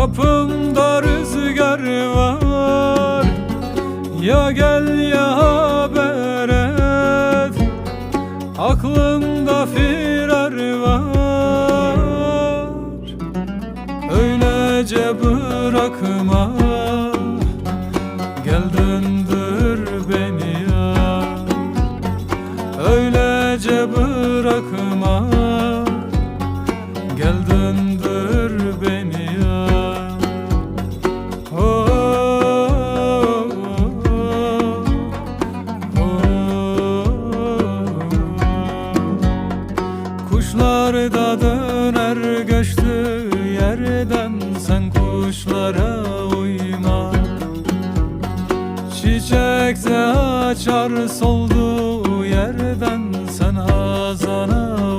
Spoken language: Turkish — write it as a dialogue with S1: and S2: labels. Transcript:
S1: Kapımda rüzgar var. Ya gel ya haber et. Aklımda firar var. Öylece bırakma. Gel döndür beni ya. Öylece bırakma. Gel döndür Kuşlar da döner göçtü yerden Sen kuşlara uyma. Çiçek de açar yerden